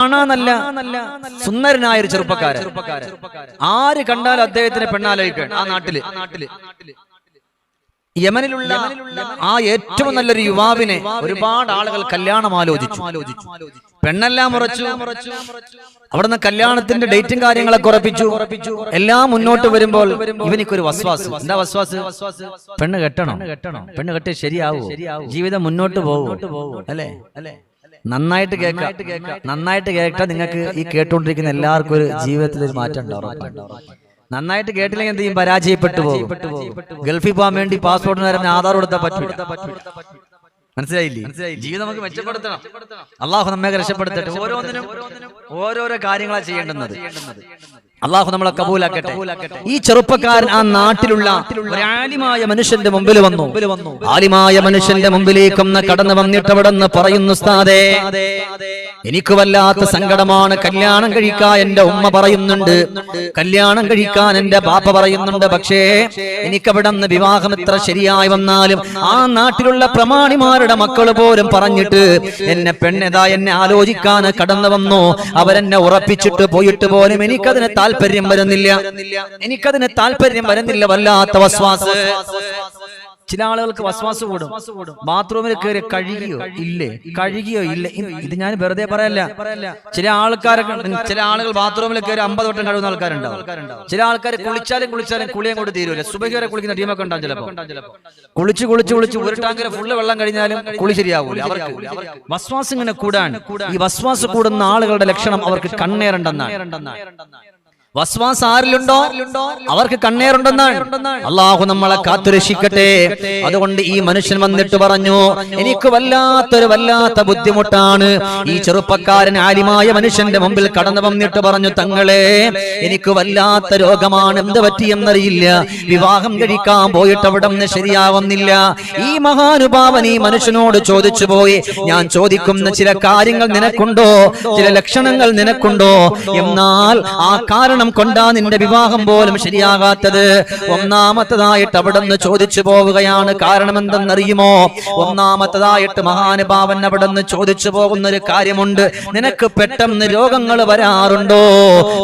കാണാൻ നല്ല സുന്ദരനായ ഒരു ചെറുപ്പക്കാരൻ. ആര് കണ്ടാലും അദ്ദേഹത്തിന് പെണ്ണാലോചിക്കണം ആ നാട്ടിൽ. യമനിലുള്ള ആ ഏറ്റവും നല്ലൊരു യുവാവിനെ ഒരുപാട് ആളുകൾ കല്യാണം ആലോചിച്ചു. പെണ്ണെല്ലാം ഉറച്ചു. അവിടുന്ന് കല്യാണത്തിന്റെ ഡേറ്റും കാര്യങ്ങളൊക്കെ ഉറപ്പിച്ചു. എല്ലാം മുന്നോട്ട് വരുമ്പോൾ ഇവനിക്കൊരു വസ്വാസ്. എന്താ വസ്വാസ്? പെണ്ണ് കെട്ടണം. പെണ്ണ് കെട്ടിയ ശരിയാവൂ? ജീവിതം മുന്നോട്ട് പോകും അല്ലേ അല്ലേ? നന്നായിട്ട് കേൾക്കാം. നന്നായിട്ട് കേട്ടാൽ നിങ്ങൾക്ക് ഈ കേട്ടുകൊണ്ടിരിക്കുന്ന എല്ലാവർക്കും ഒരു ജീവിതത്തിൽ ഒരു മാറ്റം ഉണ്ടാവും. നന്നായിട്ട് കേട്ടില്ലെങ്കിൽ എന്ത് ചെയ്യും? പരാജയപ്പെട്ടു പോകും. ഗൾഫിൽ പോകാൻ വേണ്ടി പാസ്പോർട്ടിന് നേരം ആധാർ കൊടുത്താൽ പറ്റില്ല മനസ്സിലായില്ലേ? ജീവിതം നമുക്ക് മെച്ചപ്പെടുത്തണം. അള്ളാഹു നമ്മെ രക്ഷപ്പെടുത്തട്ടെ. ഓരോന്നിനും ഓരോരോ കാര്യങ്ങളാണ് ചെയ്യേണ്ടുന്നത്. അള്ളാഹു നമ്മളെ കബൂലാക്കട്ടെ. ഈ ചെറുപ്പക്കാരൻ ആ നാട്ടിലുള്ള ആലിമായ മനുഷ്യന്റെ മുമ്പിൽ വന്നു. ആലിമായ മനുഷ്യന്റെ മുമ്പിലേക്കൊന്ന് കടന്നു വന്നിട്ട് അവിടെ നിന്ന് പറയുന്നു എനിക്ക് വല്ലാത്ത സങ്കടമാണ്. കല്യാണം കഴിക്കാൻ എന്റെ ഉമ്മ പറയുന്നുണ്ട്. കല്യാണം കഴിക്കാൻ എന്റെ ബാപ്പ പറയുന്നുണ്ട്. പക്ഷേ എനിക്കവിടെ നിന്ന് വിവാഹം എത്ര ശരിയായി വന്നാലും ആ നാട്ടിലുള്ള പ്രമാണിമാരുടെ മക്കൾ പോലും പറഞ്ഞിട്ട് എന്നെ പെണ്ണെതാ എന്നെ ആലോചിക്കാൻ കടന്നു വന്നു. അവരെന്നെ ഉറപ്പിച്ചിട്ട് പോയിട്ട് പോലും എനിക്കതിന് താല്പര്യം വരുന്നില്ല. എനിക്കതിന് താല്പര്യം വരുന്നില്ല വല്ലാത്ത വസ്വാസ്. ചില ആളുകൾക്ക് വസ്വാസ് കൂടും. ബാത്റൂമിൽ കയറി കഴുകിയോ? ഇല്ലേ? കഴുകിയോ? ഇല്ല. ഇത് ഞാൻ വെറുതെ പറയല്ല. ചില ആൾക്കാരൊക്കെ ചില ആളുകൾ ബാത്റൂമിൽ കയറി അമ്പത് വട്ടം കഴുകുന്ന ആൾക്കാരുണ്ടാവും. ചില ആൾക്കാർ കുളിച്ചാലും കുളിച്ചാലും കുളിയും കൊണ്ട് തീരുമില്ല സുബഹി വരെ കുളിക്കുന്ന ടീമൊക്കെ ഉണ്ടാവും ചിലപ്പോ. കുളിച്ച് കുളിച്ച് കുളിച്ച് ഒരു ടാങ്കിൽ ഫുള്ള് വെള്ളം കഴിഞ്ഞാലും കുളി ശരിയാവൂല. അവർക്ക് വസ്വാസ് ഇങ്ങനെ കൂടാൻ. ഈ വസ്വാസ് കൂടുന്ന ആളുകളുടെ ലക്ഷണം അവർക്ക് കണ്ണേറുണ്ടെന്നാണ്. വസ്വാസ് ആരിലുണ്ടോ? അവർക്ക് കണ്ണേറുണ്ടെന്നാണ്. അള്ളാഹു നമ്മളെ കാത്തുരക്ഷിക്കട്ടെ. അതുകൊണ്ട് ഈ മനുഷ്യൻ വന്നിട്ട് പറഞ്ഞു എനിക്ക് വല്ലാത്തൊരു വല്ലാത്ത ബുദ്ധിമുട്ടാണ്. ഈ ചെറുപ്പക്കാരൻ ആലിമായ മനുഷ്യന്റെ മുമ്പിൽ കടന്നു വന്നിട്ട് പറഞ്ഞു തങ്ങളെ എനിക്ക് വല്ലാത്ത രോഗമാണ്. എന്ത് പറ്റിയെന്നറിയില്ല വിവാഹം കഴിക്കാൻ പോയിട്ട് അവിടെ നിന്ന് ശരിയാവുന്നില്ല. ഈ മഹാനുഭാവൻ ഈ മനുഷ്യനോട് ചോദിച്ചു പോയി ഞാൻ ചോദിക്കുന്ന ചില കാര്യങ്ങൾ നിനക്കുണ്ടോ? ചില ലക്ഷണങ്ങൾ നിനക്കുണ്ടോ? എന്നാൽ ആ കാരണം കൊണ്ടാ നിന്റെ വിവാഹം പോലും ശരിയാകാത്തത്. ഒന്നാമത്തതായിട്ട് അവിടെ നിന്ന് ചോദിച്ചു പോവുകയാണ്. കാരണം എന്തെന്നറിയുമോ ഒന്നാമത്തതായിട്ട് മഹാനുഭാവൻ അവിടെ നിന്ന് ചോദിച്ചു പോകുന്ന ഒരു കാര്യമുണ്ട്. നിനക്ക് പെട്ടെന്ന് രോഗങ്ങൾ വരാറുണ്ടോ?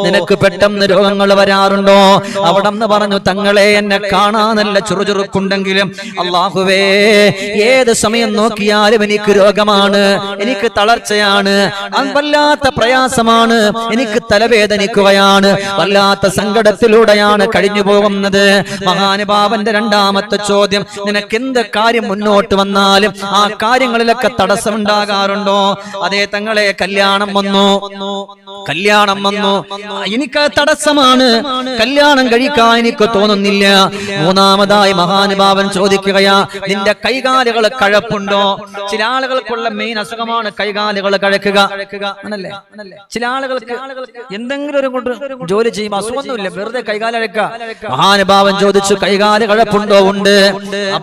നിനക്ക് പെട്ടെന്ന് രോഗങ്ങൾ വരാറുണ്ടോ? അവിടെ നിന്ന് പറഞ്ഞു തങ്ങളെ എന്നെ കാണാനല്ല ചുറുചുറുക്കുണ്ടെങ്കിലും അള്ളാഹുവേ ഏത് സമയം നോക്കിയാലും എനിക്ക് രോഗമാണ്. എനിക്ക് തളർച്ചയാണ്. വല്ലാത്ത പ്രയാസമാണ്. എനിക്ക് തലവേദനിക്കുകയാണ്. വല്ലാത്ത സങ്കടത്തിലൂടെയാണ് കഴിഞ്ഞു പോകുന്നത്. മഹാനുഭാവന്റെ രണ്ടാമത്തെ ചോദ്യം നിനക്ക് എന്ത് കാര്യം മുന്നോട്ട് വന്നാലും ആ കാര്യങ്ങളിലൊക്കെ തടസ്സമുണ്ടാകാറുണ്ടോ? അതേ തങ്ങളെ കല്യാണം വന്നു. കല്യാണം വന്നു. എനിക്ക് തടസ്സമാണ്. കല്യാണം കഴിക്കാൻ എനിക്ക് തോന്നുന്നില്ല. മൂന്നാമതായി മഹാനുഭാവൻ ചോദിക്കുകയാ നിന്റെ കൈകാലുകൾ കഴപ്പുണ്ടോ? ചില ആളുകൾക്കുള്ള മെയിൻ അസുഖമാണ് കൈകാലുകൾ കഴക്കുക. ആണല്ലേ ചില ആളുകൾക്ക് എന്തെങ്കിലും ഒരു ജോലി ചെയ്യും അസുഖമൊന്നുമില്ല. വെറുതെ കൈകാലഴക്ക മഹാനുഭാവൻ ചോദിച്ചു കൈകാല കഴപ്പുണ്ടോ ഉണ്ട്.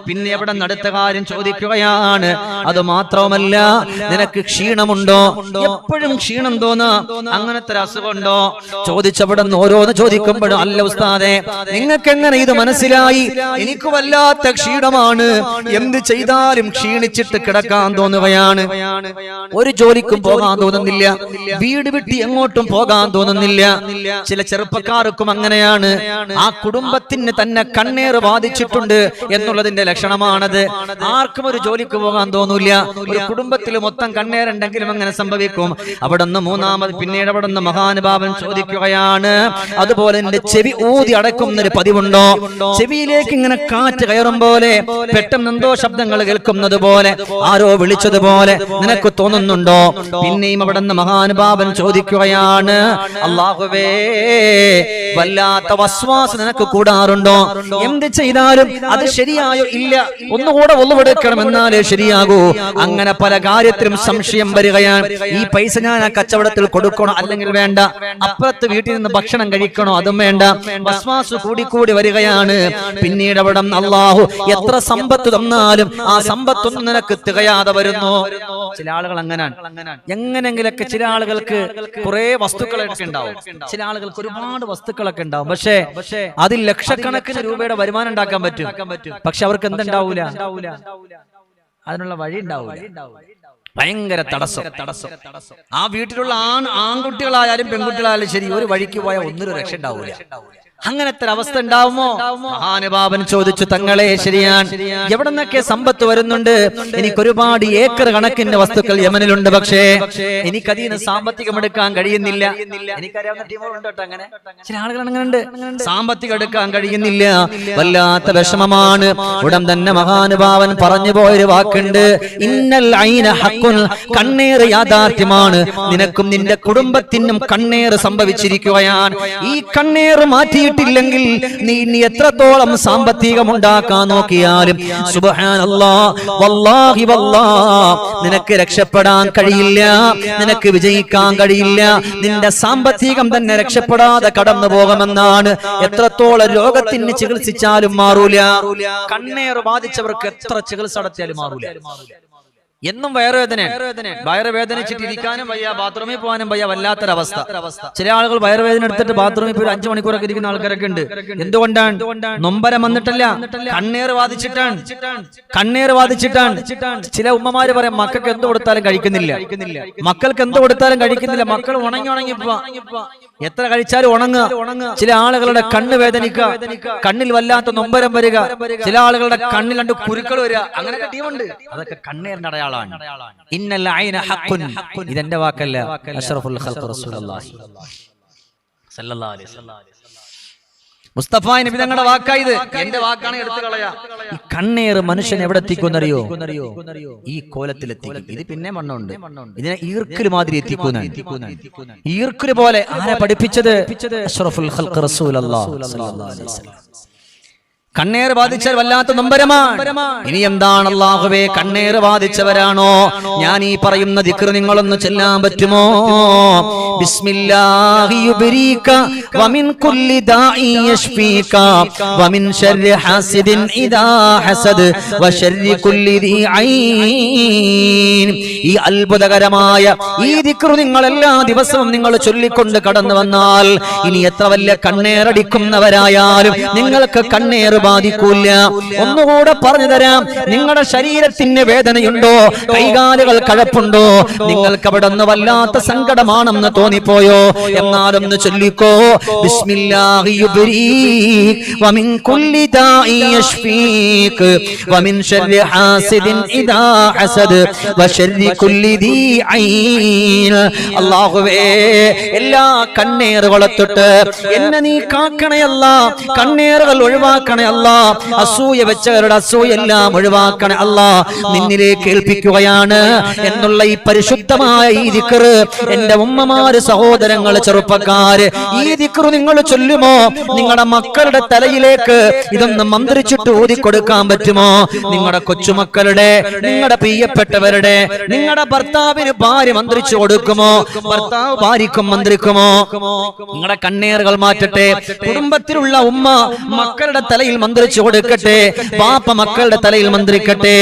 പിന്നെ എവിടെ നടത്ത കാര്യം ചോദിക്കുകയാണ്. അത് മാത്രവുമല്ല നിനക്ക് ക്ഷീണമുണ്ടോ? എപ്പോഴും ക്ഷീണം തോന്നാ? അങ്ങനത്തെ അസുഖമുണ്ടോ? ചോദിച്ചവിടെ നിന്ന് ഓരോന്ന് ചോദിക്കുമ്പോഴും അല്ല ഉസ്താദെ നിങ്ങൾക്ക് എങ്ങനെ ഇത് മനസ്സിലായി? എനിക്ക് വല്ലാത്ത ക്ഷീണമാണ്. എന്ത് ചെയ്താലും ക്ഷീണിച്ചിട്ട് കിടക്കാൻ തോന്നുകയാണ്. ഒരു ജോലിക്കും പോകാൻ തോന്നുന്നില്ല. വീട് വിട്ട് എങ്ങോട്ടും പോകാൻ തോന്നുന്നില്ല. ചില ചെറുപ്പക്കാർക്കും അങ്ങനെയാണ്. ആ കുടുംബത്തിന് തന്നെ കണ്ണേർ ബാധിച്ചിട്ടുണ്ട് എന്നുള്ളതിന്റെ ലക്ഷണമാണത്. ആർക്കും ഒരു ജോലിക്ക് പോകാൻ തോന്നൂല ഒരു കുടുംബത്തിൽ മൊത്തം കണ്ണേറുണ്ടെങ്കിലും അങ്ങനെ സംഭവിക്കും. അവിടെ നിന്ന് മൂന്നാമത് പിന്നീട് അവിടെ നിന്ന് മഹാനുഭാവൻ ചോദിക്കുകയാണ്. അതുപോലെ എന്റെ ചെവി ഊതി അടക്കുന്ന ഒരു പതിവുണ്ടോ? ചെവിയിലേക്ക് ഇങ്ങനെ കാറ്റ് കയറും പോലെ പെട്ടെന്ന് എന്തോ ശബ്ദങ്ങൾ കേൾക്കുന്നത് പോലെ ആരോ വിളിച്ചതുപോലെ നിനക്ക് തോന്നുന്നുണ്ടോ? പിന്നെയും അവിടെ നിന്ന് മഹാനുഭാവൻ ചോദിക്കുകയാണ്. അള്ളാഹുവേ വല്ലാത്ത വസ്വാസ് നിനക്ക് കൂടാറുണ്ടോ? എന്ത് ചെയ്താലും അത് ശരിയായോ ഇല്ല? ഒന്നുകൂടെ ഒന്നുവെടുക്കണം എന്നാലേ ശരിയാകൂ. അങ്ങനെ പല കാര്യത്തിലും സംശയം വരികയാണ്. ഈ പൈസ ഞാൻ ആ കച്ചവടത്തിൽ കൊടുക്കണോ അല്ലെങ്കിൽ വേണ്ട? അപ്പുറത്ത് വീട്ടിൽ നിന്ന് ഭക്ഷണം കഴിക്കണോ അതും വേണ്ട. വസ്വാസ് കൂടിക്കൂടി വരികയാണ്. പിന്നീട് അവിടെ അള്ളാഹു എത്ര സമ്പത്ത് തന്നാലും ആ സമ്പത്തൊന്നും നിനക്ക് തികയാതെ വരുന്നു. ചില ആളുകൾ അങ്ങനെയാണ് എങ്ങനെങ്കിലൊക്കെ ചില ആളുകൾക്ക് കുറെ വസ്തുക്കളൊക്കെ ഉണ്ടാവും. ചില ആളുകൾക്ക് ഒരുപാട് വസ്തുക്കളൊക്കെ ഉണ്ടാവും. പക്ഷേ പക്ഷേ അതിൽ ലക്ഷക്കണക്കിന് രൂപയുടെ വരുമാനം ഉണ്ടാക്കാൻ പറ്റും. പക്ഷെ അവർക്ക് എന്തുണ്ടാവൂല അതിനുള്ള വഴി ഉണ്ടാവൂല. ഭയങ്കര തടസ്സം. തടസ്സം. ആ വീട്ടിലുള്ള ആൺ ആൺകുട്ടികളായാലും പെൺകുട്ടികളായാലും ശരി ഒരു വഴിക്ക് പോയാൽ ഒന്നൊരു രക്ഷ ഉണ്ടാവൂല. അങ്ങനത്തെ അവസ്ഥ ഉണ്ടാവുമോ? മഹാനുഭാവൻ ചോദിച്ചു തങ്ങളെ ശരിയാൻ എവിടെ നിന്നൊക്കെ സമ്പത്ത് വരുന്നുണ്ട്? എനിക്ക് ഒരുപാട് ഏക്കർ കണക്കിന്റെ വസ്തുക്കൾ യമനിലുണ്ട് പക്ഷേ എനിക്കതിൽ നിന്ന് സാമ്പത്തികം എടുക്കാൻ കഴിയുന്നില്ല. എനിക്കറിയാവുന്ന ടീമുകളുണ്ട് അങ്ങനെ? ചില ആളുകൾ സാമ്പത്തികം എടുക്കാൻ കഴിയുന്നില്ല. വല്ലാത്ത വിഷമമാണ്. ഉടൻ തന്നെ മഹാനുഭാവൻ പറഞ്ഞു പോയൊരു വാക്കുണ്ട്. ഇന്നൽ ഐന ഹക്കുൽ കണ്ണേറ് യാഥാർത്ഥ്യമാണ്. നിനക്കും നിന്റെ കുടുംബത്തിനും കണ്ണേറ് സംഭവിച്ചിരിക്കുകയാണ്. ഈ കണ്ണേറ് മാറ്റിയിട്ടില്ലെങ്കിൽ നീ ഇനി എത്രത്തോളം സാമ്പത്തികം ഉണ്ടാക്കാൻ നോക്കിയാലും വല്ലാഹി വല്ലാ നിനക്ക് രക്ഷപ്പെടാൻ കഴിയില്ല നിനക്ക് വിജയിക്കാൻ കഴിയില്ല നിന്റെ സാമ്പത്തികം തന്നെ രക്ഷപ്പെടാതെ കടന്നു പോകുമെന്നാണ് എത്രത്തോളം രോഗത്തിന് ചികിത്സിച്ചാലും മാറൂല കണ്ണേർ ബാധിച്ചവർക്ക് എത്ര ചികിത്സ നടത്തിയാലും മാറൂല. എന്നും വയറുവേദന വയറുവേദനിച്ചിട്ട് ഇരിക്കാനും വയ്യ ബാത്റൂമിൽ പോകാനും വയ്യ വല്ലാത്തൊരവസ്ഥ. ചില ആളുകൾ വയറുവേദന എടുത്തിട്ട് ബാത്റൂമിൽ പോയി അഞ്ചു മണിക്കൂറൊക്കെ ഇരിക്കുന്ന ആൾക്കാരൊക്കെ ഉണ്ട്. എന്തുകൊണ്ടാണ്? നൊമ്പരം വന്നിട്ടല്ല. കണ്ണീർ വാദിച്ചിട്ടാണ്. കണ്ണീർ വാദിച്ചിട്ടാണ്. ചില ഉമ്മമാര് പറയാം മക്കൾക്ക് എന്ത് കൊടുത്താലും കഴിക്കുന്നില്ല. മക്കൾക്ക് എന്ത് കൊടുത്താലും കഴിക്കുന്നില്ല. മക്കൾ ഉണങ്ങി ഉണങ്ങി പോവാ. എത്ര കഴിച്ചാലും ഉണങ്ങുക. ചില ആളുകളുടെ കണ്ണ് വേദനിക്കുക. കണ്ണിൽ വല്ലാത്ത നൊമ്പരം വരിക. ചില ആളുകളുടെ കണ്ണിൽ രണ്ട് കുരുക്കൾ വരിക. അങ്ങനെയൊക്കെ ടീമുണ്ട് അതൊക്കെ കണ്ണേറിന്റെ അടയാളാണ് ഇന്നല്ല അയിന ഹക്കുൻ ഇതെന്റെ വാക്കല്ല. അഷ്റഫുൽ സല്ലല്ലാഹു അലൈഹി വസല്ലം. മുസ്തഫ നബി തങ്ങളുടെ വാക്കായത് എന്റെ വാക്കാണ് എടുത്തു കളയാ. ഈ കണ്ണേറ് മനുഷ്യൻ എവിടെ എത്തിക്കുന്നറിയോ ഈ കോലത്തിൽ എത്തിക്കും ഇത് പിന്നെ മണ്ണുണ്ട്. ഇതിനെ ഈർക്കൽ മാതിരി എത്തിക്കുന്ന ഈർക്കൽ പോലെ ആരെ പഠിപ്പിച്ചത്? അഷ്റഫുൽ ഖൽഖ് റസൂലുള്ളാഹി സ്വല്ലല്ലാഹു അലൈഹി വസല്ലം. കണ്ണേറ് ബാധിച്ചാൽ വല്ലാത്ത നൊമ്പരമാണ്. ഇനി എന്താണ് അള്ളാഹുവേ കണ്ണേർ ബാധിച്ചവരാണോ? ഞാൻ ഈ പറയുന്ന ദിക്ർ നിങ്ങളൊന്ന് ചെല്ലാൻ പറ്റുമോ? ഈ അത്ഭുതകരമായ ഈ ദിക്ർ നിങ്ങൾ എല്ലാ ദിവസവും നിങ്ങൾ ചൊല്ലിക്കൊണ്ട് കടന്നു വന്നാൽ ഇനി എത്ര വലിയ കണ്ണേറടിക്കുന്നവരായാലും നിങ്ങൾക്ക് കണ്ണേറ് ബാധിക്കൂല ഒന്നുകൂടെ പറഞ്ഞു തരാം. നിങ്ങളുടെ ശരീരത്തിന് വേദനയുണ്ടോ? കൈകാലുകൾ കഴപ്പുണ്ടോ? നിങ്ങൾക്ക് അവിടെ നിന്ന് വല്ലാത്ത സങ്കടമാണെന്ന് തോന്നിപ്പോയോ? എന്നാലൊന്ന് ചൊല്ലിക്കോ. എല്ലാ കണ്ണേറുകളെ തൊട്ട് എന്നെ നീ കാക്കണയല്ല കണ്ണേറുകൾ ഒഴിവാക്കണേ അല്ല അസൂയ വെച്ചവരുടെ അസൂയെല്ലാം ഒഴിവാക്കണേ അല്ലാ നിന്നിലേക്ക് ഏൽപ്പിക്കുകയാണ് എന്നുള്ള ഈ പരിശുദ്ധമായ ഈ ദിക്കറ് എന്റെ ഉമ്മമാര് സഹോദരങ്ങൾ ചെറുപ്പക്കാര് ഈ ദിക്കറ് നിങ്ങൾ ചൊല്ലുമോ? നിങ്ങളുടെ മക്കളുടെ തലയിലേക്ക് ഇതൊന്ന് മന്ത്രിച്ചിട്ട് ഊതി കൊടുക്കാൻ പറ്റുമോ? നിങ്ങളുടെ കൊച്ചുമക്കളുടെ നിങ്ങളുടെ പ്രിയപ്പെട്ടവരുടെ നിങ്ങളുടെ ഭർത്താവിന് ഭാര്യ മന്ത്രിച്ചു കൊടുക്കുമോ? ഭർത്താവ് ഭാര്യക്കും മന്ത്രിക്കുമോ? നിങ്ങളുടെ കണ്ണേറുകൾ മാറ്റട്ടെ. കുടുംബത്തിലുള്ള ഉമ്മ മക്കളുടെ തലയിൽ മന്ത്രിച്ചു കൊടുക്കട്ടെ. പാപ്പ മക്കളുടെ തലയിൽ മന്ത്രിക്കട്ടെ.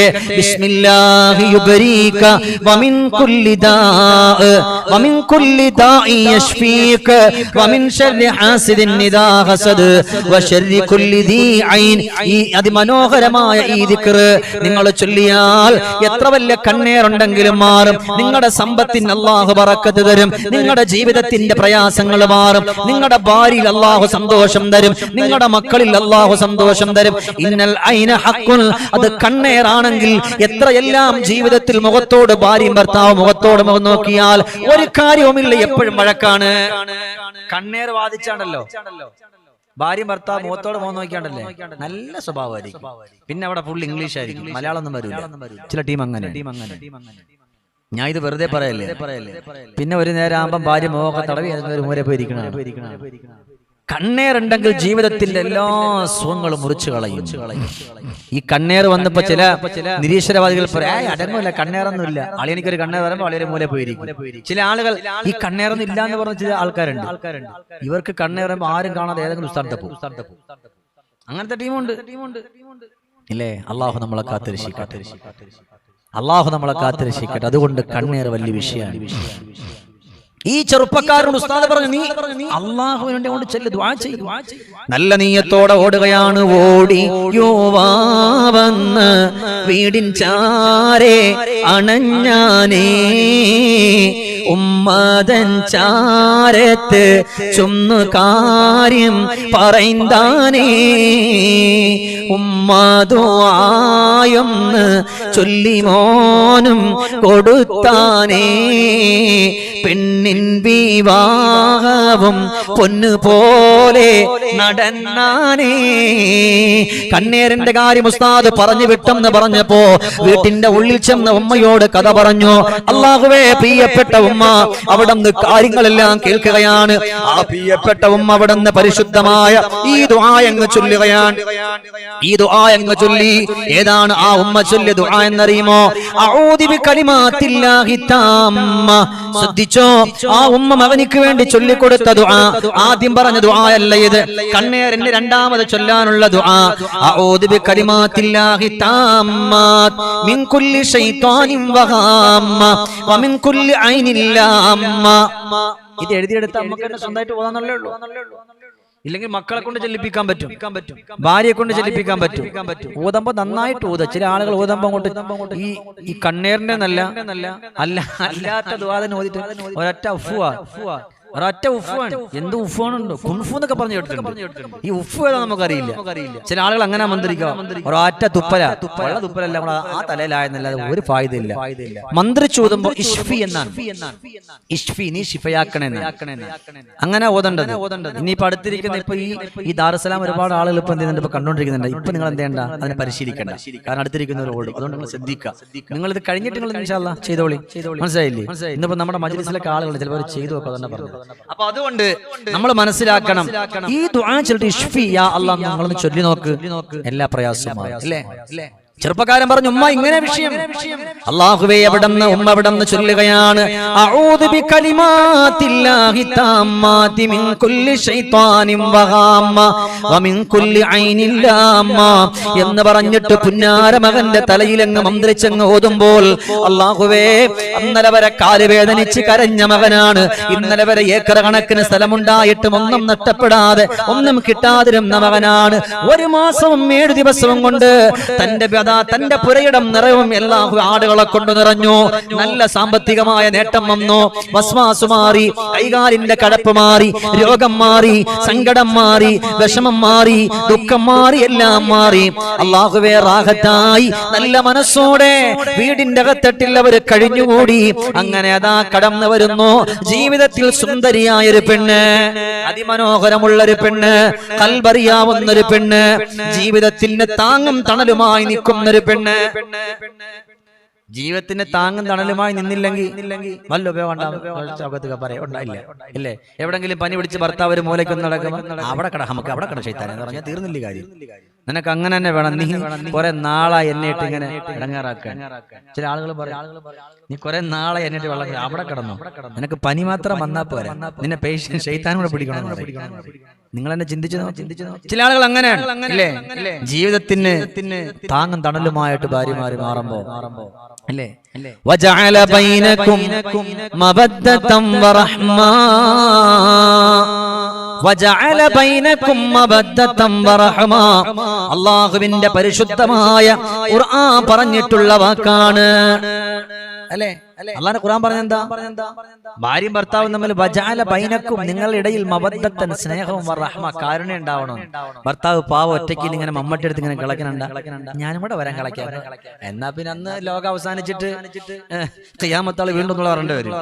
അതിമനോഹരമായ ഈ ദിക്ർ നിങ്ങൾ ചൊല്ലിയാൽ എത്ര വലിയ കണ്ണേറുണ്ടെങ്കിലും മാറും. നിങ്ങളുടെ സമ്പത്തിന് അള്ളാഹു പറക്കത്ത് തരും. നിങ്ങളുടെ ജീവിതത്തിന്റെ പ്രയാസങ്ങൾ മാറും. നിങ്ങളുടെ ഭാര്യയിൽ അള്ളാഹു സന്തോഷം തരും. നിങ്ങളുടെ മക്കളിൽ അള്ളാഹു സന്തോഷം തരും. ഇന്നൽ ഐന ഹക്കുൽ അത് കണ്ണേറാണെങ്കിൽ എത്രയെല്ലാം ജീവിതത്തിൽ മുഖത്തോട് ഭാര്യയും ഭർത്താവ് മുഖത്തോട് മുഖം നോക്കിയാൽ ഒരു കാര്യവുമില്ല എപ്പോഴും വഴക്കാണ്. കണ്ണേർ വാദിച്ചാണല്ലോ ഭാര്യ ഭർത്താവ് മുഖത്തോട് മുഖം നോക്കിയാണ്ടല്ലേ? നല്ല സ്വഭാവമായിരിക്കും. പിന്നെ അവിടെ ഫുൾ ഇംഗ്ലീഷ് ആയിരിക്കും. മലയാളം ഒന്നും വരില്ല ചില ടീം അങ്ങനെ. ഞാൻ ഇത് വെറുതെ പറയല്ലേ? പിന്നെ ഒരു നേരം ആകുമ്പം ഭാര്യ മുഖമൊക്കെ തടവി ഒരു മൂരെ പോയിരിക്കണം കണ്ണേറുണ്ടെങ്കിൽ ജീവിതത്തിന്റെ എല്ലാ സുഖങ്ങളും മുറിച്ചു കളയും. ഈ കണ്ണേർ വന്നപ്പോ ചില നിരീശ്വരവാദികൾ പറയാം അടങ്ങൂല കണ്ണേറൊന്നുമില്ല. അളിയനിക്കൊരു കണ്ണേർ വരുമ്പോൾ അളിയൊരു മൂല പോയിരിക്കും. ചില ആളുകൾ ഈ കണ്ണേറൊന്നും ഇല്ല എന്ന് പറഞ്ഞ ചില ആൾക്കാരുണ്ട്. ഇവർക്ക് കണ്ണേർ വരുമ്പോ ആരും കാണാതെ ഏതെങ്കിലും സ്ഥലത്ത് പോകും അങ്ങനത്തെ ടീമുണ്ട്. ഇല്ലേ? അള്ളാഹു നമ്മളെ കാത്തിരക്ഷിക്കട്ടെ. അള്ളാഹു നമ്മളെ കാത്തിരിശിക്കട്ടെ അതുകൊണ്ട് കണ്ണേർ വലിയ വിഷയമാണ്. ഈ ചെറുപ്പക്കാരൻ ഉസ്താദ് പറഞ്ഞു നീ അള്ളാഹുവിനെ കൊണ്ട് ചെല്ല് ചെയ്യ്. നല്ല നീയത്തോടെ ഓടുകയാണ് ഓടി. യോവാവന്ന് വീടിൻ ചാരെ അണഞ്ഞാനേ. ഉമ്മതൻ ചാരത്ത് ചുന്നു കാര്യം പറയുന്താനേ. ചൊല്ലി മോനും കൊടുത്താനേ. പെണ്ണിൻ വിവാഹവും പൊന്നു പോലെ നടന്നാനേ. കണ്ണേരന്റെ കാര്യം ഉസ്താദ് പറഞ്ഞു വിട്ടെന്ന് പറഞ്ഞപ്പോ വീട്ടിന്റെ ഉള്ളിൽ ചെന്ന ഉമ്മയോട് കഥ പറഞ്ഞു അള്ളാഹുവേ പ്രിയപ്പെട്ട ഉമ്മ അവിടെ നിന്ന് കാര്യങ്ങളെല്ലാം കേൾക്കുകയാണ്. ആ പ്രിയപ്പെട്ട ഉമ്മ അവിടെ നിന്ന് പരിശുദ്ധമായ ഈ ദുആയങ്ങ് ചൊല്ലുകയാണ്. ഈ ദുആയങ്ങ് ചൊല്ലി. ഏതാണ് ആ ഉമ്മ ചൊല്ലിയ ദുആ എന്നറിയുമോ? ഔദിബി കലിമാത്തില്ലാഹി താമ്മ. ശ്രദ്ധിച്ചോ? ആ ഉമ്മ മകനിക്ക് വേണ്ടി ചൊല്ലിക്കൊടുത്ത ദുആ. ആദ്യം പറഞ്ഞ ദുആ അല്ല ഇത്. കണ്ണേറിന് രണ്ടാമത് ചൊല്ലാനുള്ള ദുആ. അഊദു ബികലിമാത്തില്ലാഹി താമ്മാത് മിൻ കുല്ലി ശൈത്വാനിൻ വഹാമ്മ. വമിൻ കുല്ലി ഐനിൻ ലാമ്മ ഇത് എഴുതിയെടുത്ത നമുക്ക് സ്വന്തമായിട്ട് പോകാന്നല്ലേ ഉള്ളൂ. ഇല്ലെങ്കിൽ മക്കളെ കൊണ്ട് ചെല്ലിപ്പിക്കാൻ പറ്റും. ഭാര്യയെ കൊണ്ട് ചെല്ലിപ്പിക്കാൻ പറ്റും. ഊതമ്പം നന്നായിട്ട് ഊത ചില ആളുകൾ ഊതമ്പം അങ്ങോട്ട് ഈ ഈ കണ്ണേറിന്റെ നല്ല അല്ല അല്ലാത്ത ദ്വാദന ഓതിട്ട് ഒരൊറ്റ ഉഫുവാ ഒരൊറ്റ ഉഫാണ് എന്ത് ഉഫാണുണ്ടോ കുൻഫു എന്നൊക്കെ പറഞ്ഞു കേട്ടിട്ടുണ്ട്. ഈ ഉഫ് ഏതാ നമുക്കറിയില്ല. ചില ആളുകൾ അങ്ങനെ മന്ത്രിക്കുക ഒരൊറ്റ തുപ്പല. തുപ്പല തുപ്പലല്ല നമ്മൾ ആ തലയിലായെന്നല്ലാതെ ഒരു ഫായത ഇല്ല മന്ത്രിച്ചൂതുമ്പോ ഇഷ്ഫി എന്നാണ്. ഇഷ്ഫി നീ ഷിഫയാക്കണേ അങ്ങനെ ഓതണ്ടത്. ഇനിയിപ്പോ അടുത്തിരിക്കുന്ന ഇപ്പൊ ഈ ഈ ദാറുസലാം ഒരുപാട് ആളുകൾ ഇപ്പൊ എന്ത് ഇപ്പൊ കണ്ടോണ്ടിരിക്കുന്നുണ്ട് ഇപ്പൊ നിങ്ങൾ എന്ത് അതിനെ പരിശീലിക്കണ്ട. കാരണം അടുത്തിരിക്കുന്നവർ ഓടും. അതുകൊണ്ട് നിങ്ങൾ ശ്രദ്ധിക്കുക നിങ്ങൾ ഇത് കഴിഞ്ഞിട്ട് നിങ്ങൾ ചെയ്തോളി. മനസ്സിലായില്ലേ? ഇന്നിപ്പോ നമ്മുടെ മജ്ലിസിലൊക്കെ ആളുകൾ ചിലപ്പോൾ ചെയ്തു വെക്കുക തന്നെ പറഞ്ഞു അപ്പൊ അതുകൊണ്ട് നമ്മൾ മനസ്സിലാക്കണം. ഈ ദുആ ചൊല്ലി ഇഷ്ഫി യാ അല്ലാഹ് നമ്മൾ ചൊല്ലി നോക്ക്. എല്ലാ പ്രയാസവും അല്ലേ? ചെറുപ്പക്കാരൻ പറഞ്ഞു ഉമ്മ ഇങ്ങനെ വിഷയം. അള്ളാഹുവേ എവിടെന്ന് ഉമ്മ എവിടെന്ന് ചൊല്ലുകയാണ് എന്ന് പറഞ്ഞിട്ട് പുന്നാര മകന്റെ തലയിലങ്ങ് മന്ത്രിച്ചങ്ങ് ഓതുമ്പോൾ അള്ളാഹുവേ അന്നലെ വരെ കാൽ വേദനിച്ച് കരഞ്ഞ മകനാണ്. ഇന്നലെ വരെ ഏക്കർ കണക്കിന് സ്ഥലമുണ്ടായിട്ടും ഒന്നും നഷ്ടപ്പെടാതെ ഒന്നും കിട്ടാതിരുന്ന മകനാണ്. ഒരു മാസവും ഏഴു ദിവസവും കൊണ്ട് തന്റെ തന്റെ പുരയിടം നിറവും എല്ലാ ആടുകളെ കൊണ്ട് നിറഞ്ഞു. നല്ല സാമ്പത്തികമായ നേട്ടം വന്നു. വസ്വാസു മാറി കൈകാലിന്റെ കടപ്പ് മാറി രോഗം മാറി സങ്കടം മാറി വിഷമം മാറി ദുഃഖം മാറി എല്ലാം മാറി. അള്ളാഹുവേ റാഹത്തായി. നല്ല മനസ്സോടെ വീടിന്റെ അകത്തട്ടിൽ കഴിഞ്ഞുകൂടി. അങ്ങനെ അതാ കടന്നു വരുന്നു. ജീവിതത്തിൽ സുന്ദരിയായ ഒരു പെണ്ണ് അതിമനോഹരമുള്ള ഒരു പെണ്ണ് കൽബറിയാവുന്ന ഒരു പെണ്ണ് ജീവിതത്തിന് താങ്ങും തണലുമായി നിൽക്കുന്ന ഒരു പെണ്ണ്. ജീവിതത്തിന് താങ്ങും തണലുമായി നിന്നില്ലെങ്കിൽ വല്ല ഉപയോഗം പറയാം. ഉണ്ടായില്ല. ഇല്ലേ? എവിടെങ്കിലും പനി പിടിച്ച് ഭർത്താവ് ഒരു മൂലയ്ക്കൊന്നും നടക്കും അവിടെ കട നമുക്ക് അവിടെ കട പറഞ്ഞാൽ തീർന്നില്ല കാര്യം. നിനക്ക് അങ്ങനെ തന്നെ വേണം. നീ കുറെ നാളായി എന്നെ ഇട്ട് ഇങ്ങനെ ഇടങ്ങാറാക്കാൻ. ചില ആളുകൾ പറയും നീ കുറെ നാളെ എന്നെ ഇട്ട് വെള്ളം അവിടെ കിടന്നു. നിനക്ക് പനി മാത്രം വന്നാ പോരാ. നിന്നെ പേഷ്യൻ ഷെയ്ത്താൻ കൂടെ പിടിക്കണം നിങ്ങൾ എന്നെ ചിന്തിച്ചു ചില ആളുകൾ അങ്ങനെ ജീവിതത്തിന് താങ്ങും തണലുമായിട്ട് ഭാര്യമാര് മാറുമ്പോ അല്ലേ അള്ളാഹുവിന്റെ പരിശുദ്ധമായ പറഞ്ഞിട്ടുള്ള വാക്കാണ് അല്ലേ? അള്ളാഹ് ഖുർആൻ പറഞ്ഞെന്താ ഭാര്യയും ഭർത്താവും തമ്മിൽ വജാല ബൈനക്കും നിങ്ങളുടെ ഇടയിൽ മബദ്ധത്തൻ സ്നേഹവും റഹ്മ കാരുണ്യം ഉണ്ടാവണം. ഭർത്താവ് പാവ ഒറ്റയ്ക്ക് ഇങ്ങനെ മമ്മട്ട് എടുത്ത് ഇങ്ങനെ കളക്കണണ്ട ഞാനും കൂടെ വരാൻ കളക്കാൻ എന്നാ പിന്നെ അന്ന് ലോകം അവസാനിച്ചിട്ട് ചെയ്യാമത്താൾ വീണ്ടും പറയേണ്ടി വരും.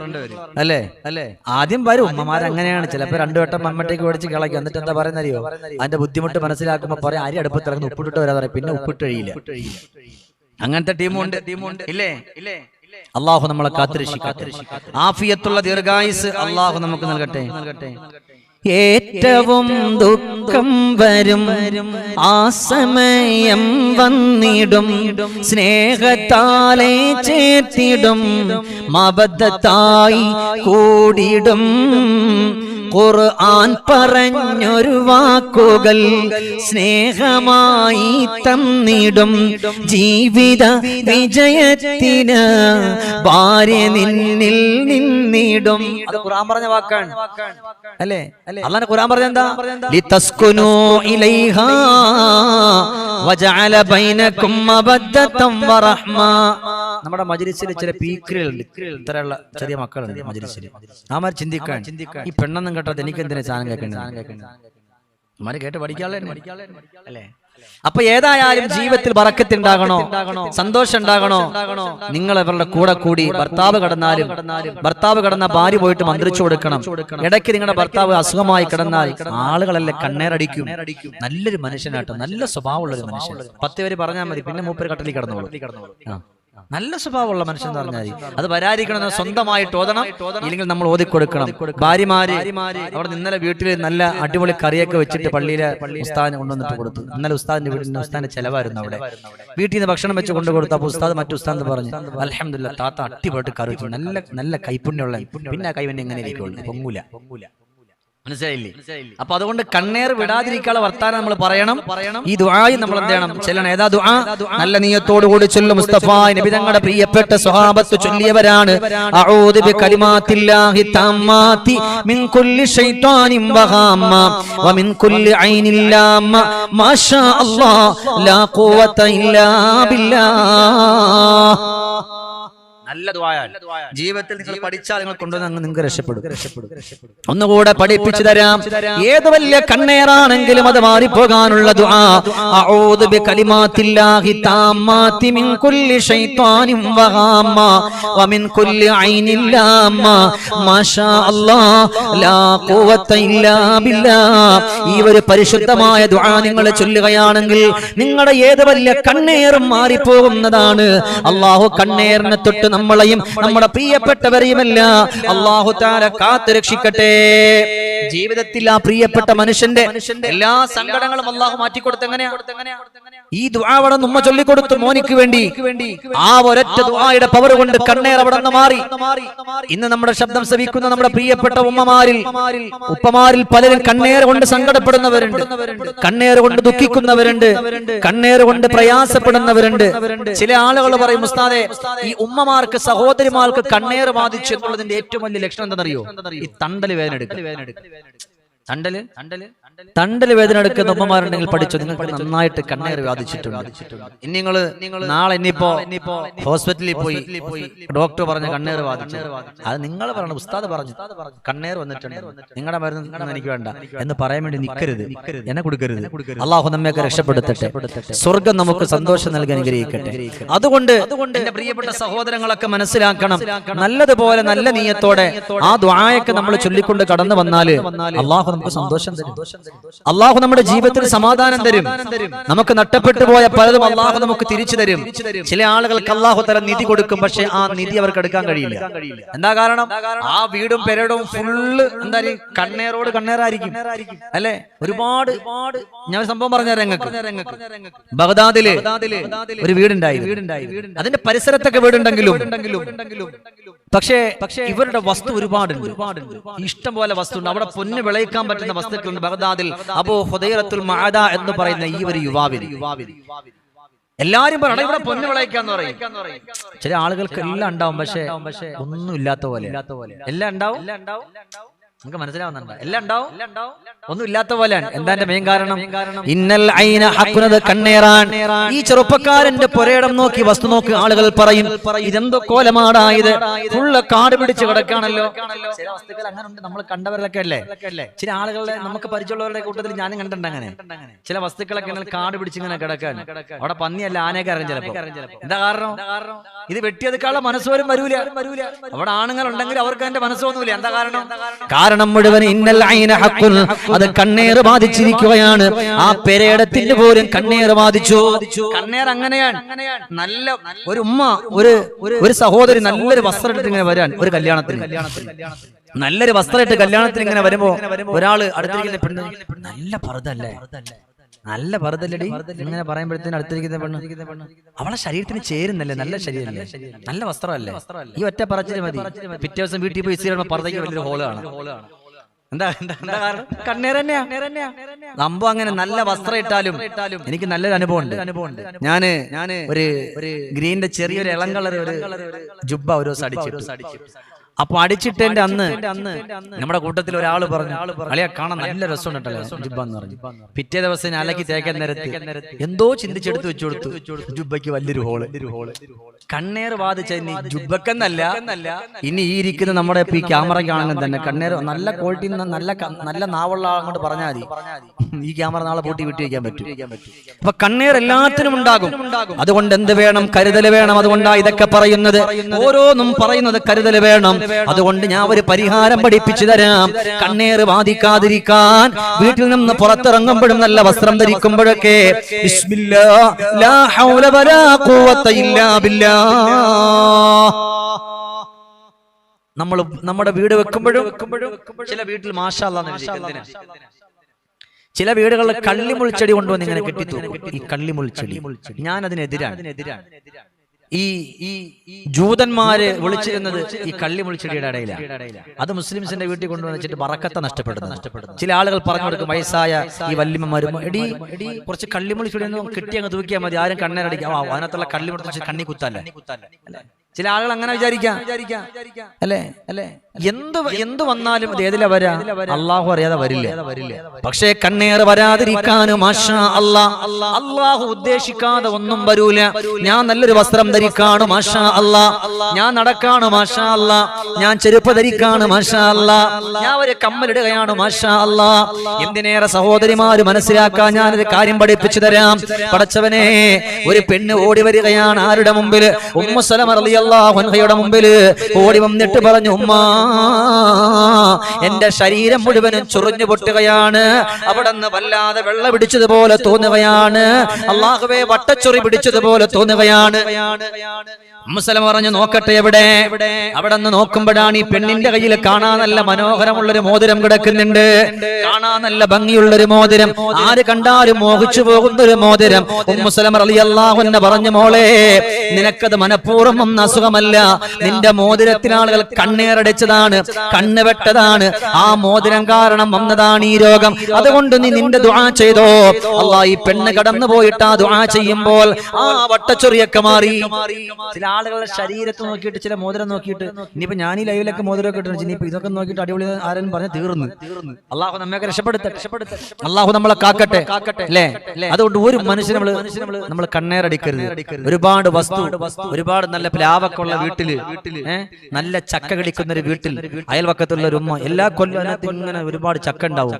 അല്ലേ? അല്ലേ? ആദ്യം വരും. ഉമ്മമാർ അങ്ങനെയാണ്. ചിലപ്പോ രണ്ടു വട്ടം മമ്മട്ടേക്ക് ഓടിച്ച് കളക്കും. എന്നിട്ട് എന്താ പറയുന്നറിയോ? അതിന്റെ ബുദ്ധിമുട്ട് മനസ്സിലാക്കുമ്പോ പറയാം അരി അടുപ്പ് ഇറങ്ങുന്ന ഉപ്പിട്ടിട്ട് വരാതെ പിന്നെ ഉപ്പിട്ട് കഴിയില്ല അങ്ങനത്തെ ടീമുണ്ട്. ടീമുണ്ട്. ഇല്ലേ? ഇല്ലേ? അള്ളാഹു നമ്മളെ കാത്തുരക്ഷിക്കട്ടെ ആഫിയത്തുള്ള ദീർഘായുസ് അള്ളാഹു നമുക്ക് നൽകട്ടെ. നൽകട്ടെ. ഏറ്റവും ദുഃഖം വരും ആ സമയം വന്നിടും. സ്നേഹത്താലെ ചേർത്തിടും. മബദ്ധത്തായി കൂടിടും. ഖുർആൻ പറഞ്ഞൊരു വാക്കുകൾ സ്നേഹമായി തന്നിടും. ജീവിത വിജയത്തിന് ഭാര്യ നിന്നിൽ നിന്നിടും. ഖുർആൻ പറഞ്ഞ വാക്കാണ്. അല്ലേ? അല്ലാതെ ഖുർആൻ പറഞ്ഞെന്താ ലിതസ്കുനു ഇലൈഹാ വജഅല ബൈനകും മബദ്ദതം വറഹ്മ. നമ്മുടെ മജ്ലിസിൽ ചില പീക്കറുകളുണ്ട് ഇത്തരമുള്ള ചെറിയ മക്കളുണ്ട് മജ്ലിസിൽ നാമാർ ചിന്തിക്കാൻ. ഈ പെണ്ണെന്നും കേട്ടത് എനിക്ക് എന്തിനാ സാധനം കേൾക്കുന്നത് അമ്മമാര് കേട്ട് പഠിക്കാനുള്ള അല്ലേ? അപ്പൊ ഏതായാലും ജീവിതത്തിൽ ബറക്കത്തുണ്ടാകണോ സന്തോഷം ഉണ്ടാകണോ നിങ്ങൾ അവരുടെ കൂടെ കൂടി ഭർത്താവ് കടന്നാലും ഭർത്താവ് കടന്ന ഭാര്യ പോയിട്ട് മന്ത്രിച്ചു കൊടുക്കണം. ഇടയ്ക്ക് നിങ്ങളുടെ ഭർത്താവ് അസുഖമായി കിടന്നാൽ ആളുകളല്ലേ കണ്ണേരടിക്കും. നല്ലൊരു മനുഷ്യനാട്ടോ. നല്ല സ്വഭാവമുള്ള ഒരു മനുഷ്യൻ. പത്ത് പേര് പറഞ്ഞാൽ മതി. പിന്നെ മൂപ്പര് കട്ടലിൽ കിടന്നോളൂ. നല്ല സ്വഭാവമുള്ള മനുഷ്യൻ എന്ന് പറഞ്ഞാൽ. അത് വരാതിരിക്കണം സ്വന്തമായിട്ട് ഓതണം ഇല്ലെങ്കിൽ നമ്മൾ ഓതിക്കൊടുക്കണം. ഭാര്യമാര് അവിടെ ഇന്നലെ വീട്ടിൽ നല്ല അടിപൊളി കറിയൊക്കെ വെച്ചിട്ട് പള്ളിയിലെ ഉസ്താദിനെ കൊണ്ടുവന്നിട്ട് കൊടുത്തു. ഇന്നലെ ഉസ്താദിന്റെ വീട്ടിൽ ഉസ്താദിന്റെ ചെലവായിരുന്നു അവിടെ. വീട്ടിൽ നിന്ന് ഭക്ഷണം വെച്ച് കൊണ്ടു കൊടുത്തു അപ്പൊ ഉസ്താദ് മറ്റു ഉസ്താദ് പറഞ്ഞു അലഹമില്ല താത്ത അട്ടിപൊട്ട് കറി വെച്ചു നല്ല നല്ല കൈപ്പുണ്യമുള്ള പിന്നെ ആ കൈവന്നെ എങ്ങനെ ഇരിക്കുള്ളൂ പൊങ്ങൂല. പൊങ്ങൂല. മനസ്സിലായില്ലേ? അപ്പൊ അതുകൊണ്ട് കണ്ണേർ വിടാതിരിക്കാനുള്ള വർത്താനം നമ്മൾ പറയണം. ഈ ദുആയി നമ്മൾ എന്ത് ചെയ്യണം? ചെല്ലണം. ഏതാ ദുആ? നല്ല നീയത്തോടു കൂടി ചൊല്ലും മുസ്തഫ നബി തങ്ങളുടെ പ്രിയപ്പെട്ട സ്വഹാബത്ത് ചൊല്ലിയവരാണ്. അഊദു ബി കലിമാത്തില്ലാഹി തമ്മാതി മിൻ കുല്ലി ശൈത്വാനിൻ വഹാമ്മ വമിൻ കുല്ലി ഐനിൻ ലാമ്മ മാഷാ അല്ലാഹ് ലാ ഖുവത ഇല്ലാ ബില്ലാഹ് നല്ല ദ്വായാണ് ജീവിതത്തിൽ നിങ്ങൾ പഠിച്ചാൽ നിങ്ങൾ കൊണ്ടുവന്ന് നിങ്ങൾക്ക് രക്ഷപ്പെടും. ഒന്നുകൂടെ പഠിപ്പിച്ചു തരാം. ഏത് വലിയ കണ്ണേറാണെങ്കിലും അത് മാറിപ്പോകാനുള്ള ഈ ഒരു പരിശുദ്ധമായ ദുആ നിങ്ങൾ ചൊല്ലുകയാണെങ്കിൽ നിങ്ങളുടെ ഏത് വലിയ കണ്ണേറും മാറിപ്പോകുന്നതാണ്. അള്ളാഹു കണ്ണേറിനെ തൊട്ട് നമ്മളെയും നമ്മുടെ പ്രിയപ്പെട്ടവരെയുമല്ല. അള്ളാഹു താര കാത്തു രക്ഷിക്കട്ടെ ജീവിതത്തിൽ ആ പ്രിയപ്പെട്ട മനുഷ്യന്റെ എല്ലാ സങ്കടങ്ങളും അള്ളാഹു മാറ്റിക്കൊടുത്ത് എങ്ങനെയാ? ഈ ദുആവടെ നമ്മ ചൊല്ലിക്കൊടുത്തു മോനിക്ക് വേണ്ടി ആ ഒരൊറ്റ ദുആയുടെ പവർ കൊണ്ട് കണ്ണേർ അവിടെ നിന്ന് മാറി. ഇന്ന് നമ്മുടെ ശബ്ദം ശ്രവിക്കുന്ന നമ്മുടെ പ്രിയപ്പെട്ട ഉമ്മമാരിൽ ഉപ്പമാരിൽ പലരും കണ്ണേർ കൊണ്ട് സങ്കടപ്പെടുന്നവരുണ്ട്. കണ്ണേർ കൊണ്ട് ദുഃഖിക്കുന്നവരുണ്ട്. കണ്ണേർ കൊണ്ട് പ്രയാസപ്പെടുന്നവരുണ്ട്. ചില ആളുകൾ പറയും ഉസ്താദെ ഈ ഉമ്മമാർക്ക് സഹോദരിമാർക്ക് കണ്ണേർ ബാധിച്ചു എന്നുള്ളതിന്റെ ഏറ്റവും വലിയ ലക്ഷണം എന്താണെന്നറിയോ? ഈ തണ്ടൽ വേദന എടുക്കും തണ്ടൽ? തണ്ടൽ? വേദന എടുക്കുന്ന ഉമ്മമാരുണ്ടെങ്കിൽ പഠിച്ചു? നിങ്ങൾ നന്നായിട്ട് കണ്ണേർ ബാധിച്ചിട്ടുണ്ട്. ഇനി നിങ്ങൾ നാളെ ഇനിയിപ്പോ ഹോസ്പിറ്റലിൽ പോയി ഡോക്ടർ പറഞ്ഞ കണ്ണേർ ബാധിച്ചു. അത് നിങ്ങൾ പറഞ്ഞു. ഉസ്താദ് പറഞ്ഞു. കണ്ണേർ വന്നിട്ടുണ്ട്. നിങ്ങളുടെ മരുന്ന് എനിക്ക് വേണ്ട. എന്ന് പറയാൻ വേണ്ടി നിൽക്കരുത് എന്നെ കൊടുക്കരുത്. അള്ളാഹു നമ്മയൊക്കെ രക്ഷപ്പെടുത്തട്ടെ. സ്വർഗം നമുക്ക് സന്തോഷം നൽകി അനുഗ്രഹിക്കട്ടെ. അതുകൊണ്ട് എന്റെ പ്രിയപ്പെട്ട സഹോദരങ്ങളൊക്കെ മനസ്സിലാക്കണം. നല്ലതുപോലെ നല്ല നീയത്തോടെ ആ ദ്വായൊക്കെ നമ്മൾ ചൊല്ലിക്കൊണ്ട് കടന്നു വന്നാൽ അള്ളാഹു നമുക്ക് സന്തോഷം തരും. അള്ളാഹു നമ്മുടെ ജീവിതത്തിൽ സമാധാനം തരും. നമുക്ക് നട്ടപ്പെട്ടു പോയ പലതും അള്ളാഹു നമുക്ക് തിരിച്ചു തരും. ചില ആളുകൾക്ക് അള്ളാഹു തരം നിധി കൊടുക്കും പക്ഷെ ആ നിധി അവർക്ക് എടുക്കാൻ കഴിയില്ല. എന്താ കാരണം? ആ വീടും പെരടും ഫുള്ള് എന്താ കണ്ണേറോട് കണ്ണേറായിരിക്കും. അല്ലെ? ഒരുപാട് ഞാൻ സംഭവം പറഞ്ഞ രംഗക്ക് ബഗ്ദാദിൽ ഒരു വീടുണ്ടായി അതിന്റെ പരിസരത്തൊക്കെ വീടുണ്ടെങ്കിലും പക്ഷേ പക്ഷേ ഇവരുടെ വസ്തു ഒരുപാടുണ്ട്. ഇഷ്ടം പോലെ വസ്തു ഉണ്ട് അവിടെ പൊന്ന് വിളയിക്കാൻ പറ്റുന്ന വസ്തുക്കളുണ്ട്. ബഗ്ദാദിൽ അബോ ഹുദൈറത്തുൽ മഅദ എന്ന് പറയുന്ന ഈ ഒരു യുവാവിന് എല്ലാരും പറയണം ഇവിടെ പൊന്നു വിളയിക്കാന്ന് പറയും. ചില ആളുകൾക്ക് എല്ലാം ഉണ്ടാവും പക്ഷെ ഒന്നും ഇല്ലാത്ത പോലെ. എല്ലാം ഉണ്ടാവും? നിങ്ങൾക്ക് മനസ്സിലാവുന്നുണ്ട്? എല്ലാം ഉണ്ടാവും? ഒന്നും ഇല്ലാത്ത പോലെ. എന്താ മെയിൻ കാരണം? ഇന്നൽ ഐന ഹക്കുന്നത് കണ്ണേറാൻ. ഈ ചെറുപ്പക്കാരന്റെ പുരയിടം നോക്കി വസ്തു നോക്കി ആളുകൾ പറയും ഇതെന്തോ കോലമാടായത് ഫുള്ള് കാട് പിടിച്ച് കിടക്കാണല്ലോ. ചില വസ്തുക്കൾ അങ്ങനെ ഉണ്ട്. നമ്മൾ കണ്ടവരിലൊക്കെ അല്ലേ? ചില ആളുകളെ നമുക്ക് പരിചയമുള്ളവരുടെ കൂട്ടത്തിൽ ഞാനും കണ്ടിട്ടുണ്ട് അങ്ങനെ. ചില വസ്തുക്കളൊക്കെ ഇങ്ങനെ കാട് പിടിച്ച് ഇങ്ങനെ കിടക്കാൻ അവിടെ പന്നിയല്ല ആനയൊക്കെ അറിയാം ചിലപ്പോ എന്താ കാരണം? ഇത് വെട്ടിയതുക്കാളെ മനസ്സോരും വരൂല. അവിടെ ആണുങ്ങൾ ഉണ്ടെങ്കിൽ അവർക്ക് അതിന്റെ മനസ്സൊന്നുമില്ല എന്താ കാരണം? കാരണം മുഴുവൻ ഇന്നൽ ഐന ഹഖുൽ അത് കണ്ണീർ ബാധിച്ചിരിക്കുകയാണ്. ആ പെരയിടത്തിന് പോലും കണ്ണീർ ബാധിച്ചു. കണ്ണേർ അങ്ങനെയാണ്. നല്ല ഒരു ഉമ്മ ഒരു ഒരു സഹോദരി നല്ലൊരു വസ്ത്രം എടുത്ത് ഇങ്ങനെ വരാൻ ഒരു കല്യാണത്തിന്. നല്ലൊരു വസ്ത്രം ഇട്ട് കല്യാണത്തിന് ഇങ്ങനെ വരുമ്പോ ഒരാൾ അടുത്തിരിക്കുന്ന പെണ്ണ് നല്ല പറുതല്ലേ നല്ല പറുതല്ലടി ഇങ്ങനെ പറയുമ്പോഴത്തേന് അടുത്തിരിക്കുന്ന പെണ്ണ്. അവളെ ശരീരത്തിന് ചേരുന്നല്ലേ? നല്ല ശരീരമല്ലേ നല്ല വസ്ത്രമല്ലേ? ഈ ഒറ്റ പറച്ചിൽ മതി. പിറ്റേ ദിവസം വീട്ടിൽ പോയി പറഞ്ഞ വലിയൊരു ഹോളാണ് എന്താ എന്താ കാരണം? കണ്ണീർ തന്നെയാ സംഭവം അങ്ങനെ നല്ല വസ്ത്രം ഇട്ടാലും എനിക്ക് നല്ലൊരു അനുഭവം ഉണ്ട്. അനുഭവമുണ്ട് ഞാൻ ഞാൻ ഒരു ഗ്രീന്റെ ഗ്രീനിന്റെ ചെറിയൊരു ഇളം കളർ ഒരു ജുബ്ബ ഒരു ദിവസം അടിച്ചിട്ടു. അപ്പൊ അടിച്ചിട്ടേന്റെ അന്ന്. നമ്മുടെ കൂട്ടത്തിൽ ഒരാൾ പറഞ്ഞു അളിയ കാണാൻ നല്ല ജുബ്ബ എന്ന് പറഞ്ഞു. പിറ്റേ ദിവസം അലക്കി തേക്കാൻ നിരത്തി എന്തോ ചിന്തിച്ചെടുത്ത് വെച്ചു കൊടുത്തു. ജുബ്ബയ്ക്ക് വലിയൊരു ഹോൾ. കണ്ണേർ വാദിച്ച ഇനി ജുബ്ബക്കെന്നല്ല ഇനി ഈ ഇരിക്കുന്ന നമ്മുടെ ഈ ക്യാമറ കാണാൻ തന്നെ കണ്ണേർ നല്ല ക്വാളിറ്റി നല്ല നല്ല നാവുള്ള ആളങ്ങോട്ട് പറഞ്ഞാൽ മതി. ഈ ക്യാമറ നാളെ പൂട്ടി വിട്ടി വയ്ക്കാൻ പറ്റും. അപ്പൊ കണ്ണേർ എല്ലാത്തിനും ഉണ്ടാകും. അതുകൊണ്ട് എന്ത് വേണം? കരുതൽ വേണം. അതുകൊണ്ടാ ഇതൊക്കെ പറയുന്നത്. ഓരോന്നും പറയുന്നത് കരുതൽ വേണം. അതുകൊണ്ട് ഞാൻ ഒരു പരിഹാരം പഠിപ്പിച്ചു തരാം. കണ്ണേർ ബാധിക്കാതിരിക്കാൻ വീട്ടിൽ നിന്ന് പുറത്തിറങ്ങുമ്പോഴും നല്ല വസ്ത്രം ധരിക്കുമ്പോഴൊക്കെ. നമ്മൾ നമ്മുടെ വീട് വെക്കുമ്പോഴും ചില വീട്ടിൽ. എന്തിനാ? ചില വീടുകളിൽ കള്ളിമുൾച്ചെടി കൊണ്ടുവന്ന് ഇങ്ങനെ കെട്ടിത്തൂക്കും. ഈ കള്ളിമുൾച്ചെടി. ഞാൻ അതിനെതിരാണ് ഈ ഈ ജൂതന്മാര് വിളിച്ചിരുന്നത് ഈ കള്ളി മുളിച്ചെടിയുടെ ഇടയിലാണ് അത് മുസ്ലിംസിന്റെ വീട്ടിൽ കൊണ്ടുവന്നിട്ട് ബറക്കത്തെ നഷ്ടപ്പെടുന്നു ചില ആളുകൾ പറഞ്ഞു കൊടുക്കും വയസ്സായ ഈ വല്യമ്മമാരും എടി കുറച്ച് കള്ളിമുളിച്ചെടി കിട്ടി അങ്ങ് തൂക്കിയാൽ മതി. ആരും കണ്ണേരടിക്കാം അതിനകത്തുള്ള കള്ളിമുളച്ച് കണ്ണി കുത്താല്ലേ? ചില ആളുകൾ അങ്ങനെ വിചാരിക്കാം. അല്ലേ? അല്ലേ? എന്ത് എന്ത് വന്നാലും അത് ഏതിലാ വരാ? അള്ളാഹു അറിയാതെ വരില്ല. പക്ഷേ കണ്ണേർ വരാതിരിക്കാനും അള്ളാഹു ഉദ്ദേശിക്കാതെ ഒന്നും വരൂല. ഞാൻ നല്ലൊരു വസ്ത്രം ധരിക്കാണ് മാഷാ അല്ലാ. ഞാൻ നടക്കാണ് മാഷാ അല്ലാ. ഞാൻ ചെരുപ്പ് ധരിക്കാണ് മാഷാ അല്ലാ. ഞാൻ ഒരു കമ്മലിടുകയാണ് മാഷാ അല്ലാ. എന്തിനേറെ സഹോദരിമാര് മനസ്സിലാക്കാൻ ഞാനൊരു കാര്യം പഠിപ്പിച്ചു തരാം. പടച്ചവനെ ഒരു പെണ്ണ് ഓടി വരികയാണ് ആരുടെ മുമ്പിൽ ഉമ്മ സലമ റളിയല്ലാഹു അൻഹയുടെ മുമ്പിൽ ഓടി വന്നിട്ട് പറഞ്ഞു ഉമ്മ എന്റെ ശരീരം മുഴുവനും ചൊറിഞ്ഞു പൊട്ടുകയാണ്. അവിടെ നിന്ന് വല്ലാതെ വെള്ള പിടിച്ചതുപോലെ തോന്നുകയാണ്. അള്ളാഹുവെ വട്ടച്ചൊറി പിടിച്ചതുപോലെ തോന്നുകയാണ്. മുസലം പറഞ്ഞു നോക്കട്ടെ എവിടെ? അവിടെ നിന്ന് നോക്കുമ്പോഴാണ് ഈ പെണ്ണിന്റെ കയ്യിൽ കാണാൻ നല്ല മനോഹരമുള്ളൊരു മോതിരം കിടക്കുന്നുണ്ട്. കാണാൻ നല്ല ഭംഗിയുള്ളൊരു മോതിരം. ആര് കണ്ടാലും മോഹിച്ചു പോകുന്ന ഒരു മോതിരം ഉമ്മുസലം അലി അള്ളാഹുന്നെ പറഞ്ഞു മോളെ നിനക്കത് മനഃപൂർവം അസുഖമല്ല. നിന്റെ മോതിരത്തിന് ആളുകൾ കണ്ണേറടിച്ചതാണ്. കണ്ണുവെട്ടതാണ്. ആ മോതിരം കാരണം വന്നതാണ് ഈ രോഗം. അതുകൊണ്ട് നീ നിന്റെ ദുആ ചെയ്തോ. അള്ളാ ഈ പെണ്ണ് കടന്നു പോയിട്ട് ആ ദുആ ചെയ്യുമ്പോൾ ആ വട്ടച്ചൊറിയൊക്കെ മാറി. ചില ആളുകളുടെ ശരീരത്ത് നോക്കിയിട്ട് ചില മോതിരം നോക്കിയിട്ട് ഇനിയിപ്പോ ഞാൻ ഈ ലൈവിലൊക്കെ മോതിരമൊക്കെ ഇട്ടു ഇനിയിപ്പോ ഇതൊക്കെ നോക്കിയിട്ട് അടിപൊളി ആരും പറഞ്ഞ് തീർന്നു. അള്ളാഹു നമ്മയൊക്കെ രക്ഷപ്പെടുത്തട്ടെ. അള്ളാഹു നമ്മളെ കാക്കട്ടെ. അല്ലേ? അതുകൊണ്ട് ഒരു മനുഷ്യനെ നമ്മൾ നമ്മൾ കണ്ണേറടിക്കരുത്. ഒരുപാട് വസ്തു ഒരുപാട് നല്ല പ്ലാവൊക്കെ ഉള്ള വീട്ടിൽ? നല്ല ചക്ക കളിക്കുന്ന ഒരു വീട്ടിൽ അയൽവക്കത്തുള്ള ഒരു ഉമ്മ എല്ലാ കൊല്ലം ഇങ്ങനെ ഒരുപാട് ചക്ക ഉണ്ടാവും.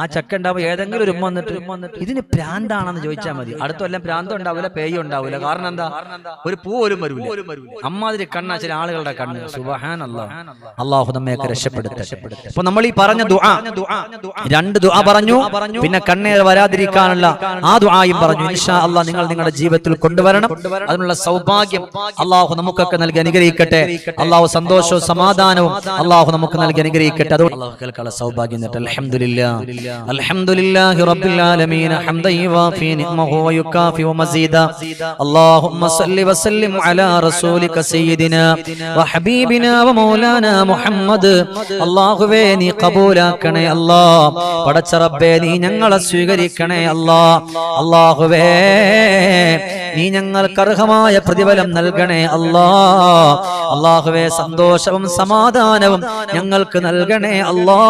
ആ ചക്ക ഉണ്ടാവും ഏതെങ്കിലും ഒരു ഉമ്മ വന്നിട്ട് ഇതിന് പ്രാന്താണെന്ന് ചോദിച്ചാൽ മതി. അടുത്ത കൊല്ലം പ്രാന്തം ഉണ്ടാവില്ല പേയും ഉണ്ടാവില്ല. കാരണം എന്താ? ഒരു പൂ പോലും വരൂല അമ്മാതിരി കണ്ണാ ചില ആളുകളുടെ കണ്ണ്. സുബഹാൻ അള്ളാഹു നമ്മയൊക്കെ രക്ഷപ്പെടുത്തട്ടെ അപ്പൊ നമ്മൾ ഈ പറഞ്ഞ ദുആ രണ്ട് ദുആ പറഞ്ഞു. പിന്നെ കണ്ണേർ വരാതിരിക്കാനുള്ള ആ ദുആയും പറഞ്ഞു. ഇൻഷാ അള്ളാഹ് നിങ്ങൾ നിങ്ങളുടെ ജീവിതത്തിൽ കൊണ്ടുവരണം. അതിനുള്ള സൗഭാഗ്യം അള്ളാഹു നമുക്കൊക്കെ നൽകി അനുഗ്രഹിക്കട്ടെ അള്ളാഹു സന്തോഷവും സമാധാനവും അള്ളാഹു നമുക്ക് നൽകി അനുഗ്രഹിക്കട്ടെ അതുകൊണ്ട് അള്ളാഹു കേൾക്കാനുള്ള സൗഭാഗ്യം നേട്ടെ അൽഹംദുലില്ലാ അൽഹംദുലില്ലാഹി റബ്ബിൽ ആലമീൻ ഹംദൻ യുവാഫി നിഅമഹു വയുകാഫി വമസീദ اللهم صل وسلم على رسولك سيدنا وحبيبنا ومولانا محمد അള്ളാഹുവേ നീ കബൂലാക്കണേ അല്ലാ പടച്ച റബ്ബേ നീ ഞങ്ങളെ സ്വീകരിക്കണേ അല്ലാ അള്ളാഹുവേ നീ ഞങ്ങൾക്ക് അർഹമായ പ്രതിഫലം നൽകണേ അല്ലാ. അള്ളാഹുവെ സന്തോഷവും സമാധാനവും ഞങ്ങൾക്ക് നൽകണേ അല്ലാ.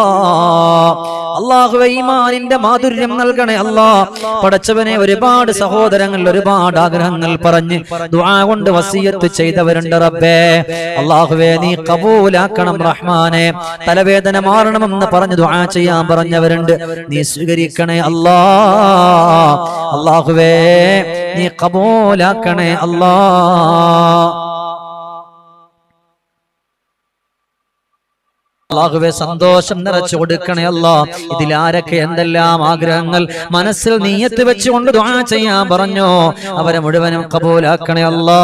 അള്ളാഹുവെ ഈമാനിന്റെ മാധുര്യം നൽകണേ അല്ലാ. പടച്ചവനെ ഒരുപാട് സഹോദരങ്ങൾ ഒരുപാട് ആഗ്രഹങ്ങൾ പറഞ്ഞ് ദുആ കൊണ്ട് വസീയത്ത് ചെയ്തവരുണ്ട് റബ്ബേ. അള്ളാഹുവെ നീ കബൂലാക്കണം റഹ്മാനെ. തലവേദന മാറണമെന്ന് പറഞ്ഞ് ദുആ ചെയ്യാൻ പറഞ്ഞവരുണ്ട്. നീ സ്വീകരിക്കണേ അല്ലാ. അള്ളാഹുവേ നീ കബൂലാക്കണേ അല്ലാ. അള്ളാഹുവെ സന്തോഷം നിറച്ചു കൊടുക്കണേ അല്ലാ ഇതിൽ ആരൊക്കെ എന്തെല്ലാം ആഗ്രഹങ്ങൾ മനസ്സിൽ നീയത്ത് വെച്ചുകൊണ്ട് ദുആ ചെയ്യാൻ പറഞ്ഞോ അവരെ മുഴുവനും കബൂലാക്കണേ അല്ലാ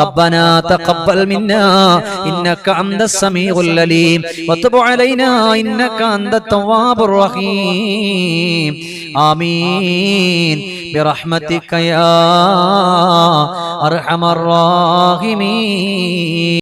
റബ്ബനാ തഖബ്ബൽ മിന്നാ ഇന്നക അൻതസ് സമീഉൽ അലീം വതുബ് അലൈനാ ഇന്നക അൻതത് തവ്വാബുർ റഹീം ആമീൻ برحمتك يا أرحم الراحمين